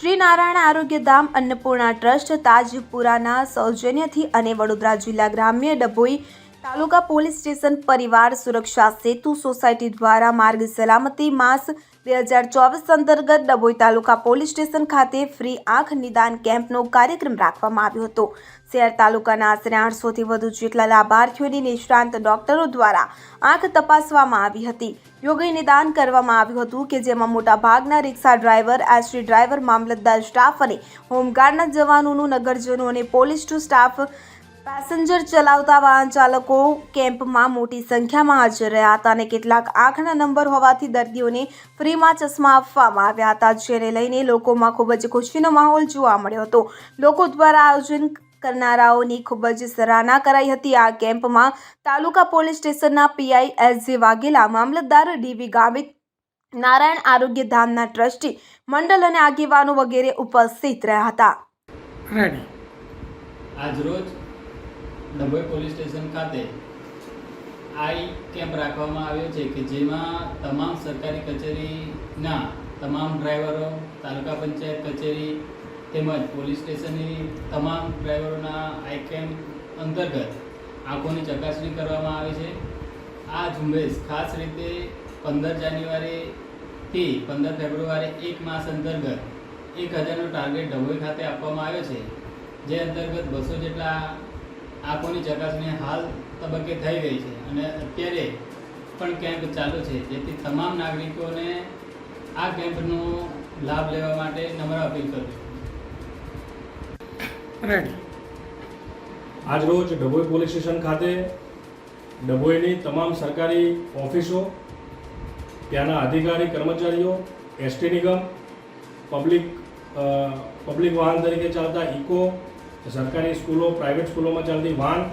Shri Narayan Arogyadham Annapurna trust તાજપુરાના સૌજન્યથી અને વડોદરા જિલ્લા ગ્રામ્ય ડભોઈ તાલુકા પોલીસ સ્ટેશન પરિવાર સુરક્ષા સેતુ સોસાયટી દ્વારા માર્ગ સલામતી માસ બે હજાર ચોવીસ અંતર્ગત ડભોઈ તાલુકા પોલીસ સ્ટેશન ખાતે ફ્રી આંખ નિદાન કેમ્પનો કાર્યક્રમ રાખવામાં આવ્યો હતો. શહેર તાલુકાના આશરે આઠસોથી વધુ જેટલા લાભાર્થીઓની નિષ્ણાંત ડોક્ટરો દ્વારા આંખ તપાસવામાં આવી હતી. યોગ્ય નિદાન કરવામાં આવ્યું હતું કે જેમાં મોટાભાગના rickshaw driver ST driver, mamlatdar staff અને હોમગાર્ડના જવાનોનું નગરજનો અને પોલીસ ટુ સ્ટાફ પેસેન્જર ચલાવતા વાહન ચાલકો કેમ્પમાં મોટી સંખ્યામાં હાજર રહ્યા હતા અને કેટલાક આંખના નંબર હોવાથી દર્દીઓને ફ્રીમાં ચશ્મા આપવામાં આવ્યા હતા, જેને લઈને લોકોમાં ખૂબ જ ખુશીનો માહોલ જોવા મળ્યો હતો. લોકો દ્વારા આયોજન કરનારાઓની ખૂબ જ સરાહના કરાઈ હતી. આ કેમ્પમાં તાલુકા પોલીસ સ્ટેશનના PI S J Vaghela, mamlatdar DV Gamit, Narayan Arogya ધામના trustee, મંડળ અને આગેવાનો વગેરે ઉપસ્થિત રહ્યા હતા. આજરોજ ડભોઈ પોલીસ સ્ટેશન ખાતે આઈ કેમ્પ રાખવામાં આવ્યો છે કે જેમાં તમામ સરકારી કચેરીના તમામ ડ્રાઈવરો, તાલુકા પંચાયત કચેરી તેમજ પોલીસ સ્ટેશનની તમામ ડ્રાઈવરોના આઈ કેમ્પ અંતર્ગત આંખોની ચકાસણી કરવામાં આવે છે. આ ઝુંબેશ ખાસ રીતે પંદર જાન્યુઆરીથી પંદર ફેબ્રુઆરી એક માસ અંતર્ગત એક હજારનો ટાર્ગેટ ડભોઈ ખાતે આપવામાં આવ્યો છે. જે અંતર્ગત બસો જેટલા આંખોની ચકાસણી હાલ તબક્કે થઈ ગઈ છે અને અત્યારે પણ કેમ્પ ચાલુ છે જેથી તમામ નાગરિકોને આ કેમ્પનો લાભ લેવા માટે નમ્ર અપીલ કરું આજરોજ ડભોઈ પોલીસ સ્ટેશન ખાતે ડભોઈની તમામ સરકારી ઓફિસો ત્યાંના અધિકારી કર્મચારીઓ એસટી નિગમ પબ્લિક પબ્લિક વાહન તરીકે ચાલતા ઇકો સરકારી સ્કૂલો પ્રાઇવેટ સ્કૂલોમાં ચાલતી વાન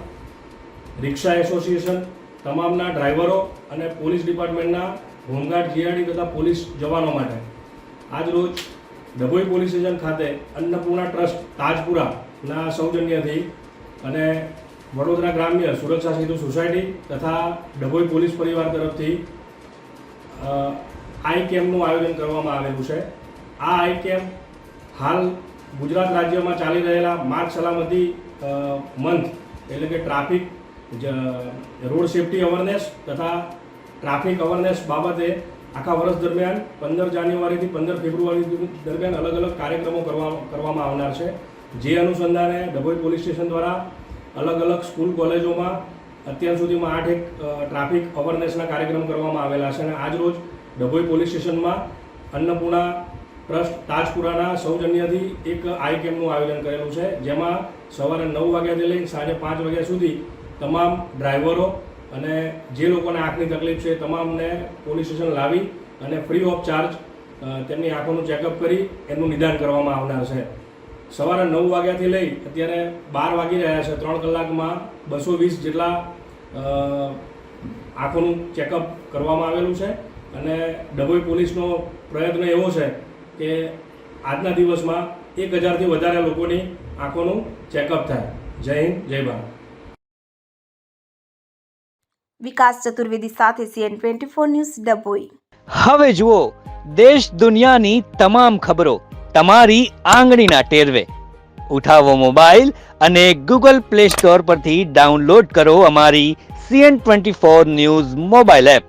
રિક્ષા એસોસિએશન તમામના ડ્રાઈવરો અને પોલીસ ડિપાર્ટમેન્ટના હોમગાર્ડ જીઆરડી તથા પોલીસ જવાનો માટે આજરોજ ડભોઈ પોલીસ સ્ટેશન ખાતે અન્નપૂર્ણા ટ્રસ્ટ તાજપુરાના સૌજન્યથી અને વડોદરા ગ્રામ્ય સુરક્ષા સેતુ સોસાયટી તથા ડભોઈ પોલીસ પરિવાર તરફથી આઈ કેમ્પનું આયોજન કરવામાં આવેલું છે. આ આઈ કેમ્પ હાલ ગુજરાત રાજ્યમાં ચાલી રહેલા માર્ગ સલામતી મંથ એટલે કે ટ્રાફિક રોડ સેફટી અવેરનેસ તથા ટ્રાફિક અવેરનેસ બાબતે આખા વર્ષ દરમિયાન પંદર જાન્યુઆરીથી પંદર ફેબ્રુઆરી દરમિયાન અલગ અલગ કાર્યક્રમો કરવા, કરવામાં આવનાર છે. જે અનુસંધાને ડભોઈ પોલીસ સ્ટેશન દ્વારા અલગ અલગ સ્કૂલ કોલેજોમાં અત્યાર સુધીમાં આઠ એક ટ્રાફિક અવેરનેસના કાર્યક્રમ કરવામાં આવેલા છે. અને આજરોજ ડભોઈ પોલીસ સ્ટેશનમાં અન્નપૂર્ણા ટ્રસ્ટ તાજપુરાના સૌજન્યથી એક આઈ કેમ્પનું આયોજન કરેલું છે, જેમાં સવારે નવ વાગ્યાથી લઈને સાંજે પાંચ વાગ્યા સુધી તમામ ડ્રાઈવરો અને જે લોકોને આંખની તકલીફ છે તમામને પોલીસ સ્ટેશન લાવી અને ફ્રી ઓફ ચાર્જ તેમની આંખોનું ચેકઅપ કરી એમનું નિદાન કરવામાં આવનાર છે. સવારે નવ વાગ્યાથી લઈ અત્યારે બાર વાગી રહ્યા છે, ત્રણ કલાકમાં બસો વીસ જેટલા આંખોનું ચેકઅપ કરવામાં આવેલું છે અને ડભોઈ પોલીસનો પ્રયત્ન એવો છે કે આજના દિવસમાં એક હજારથી વધારે લોકોની આંખોનું ચેકઅપ થાય. જય હિન્દ જય ભારત. વિકાસ ચતુર્વેદી સાથે CN twenty four news Dabhoi હવે જુઓ દેશ દુનિયાની તમામ ખબરો તમારી આંગળીના ટેરવે. ઉઠાવો મોબાઈલ અને ગૂગલ પ્લે સ્ટોર પરથી ડાઉનલોડ કરો અમારી CN twenty four news mobile app.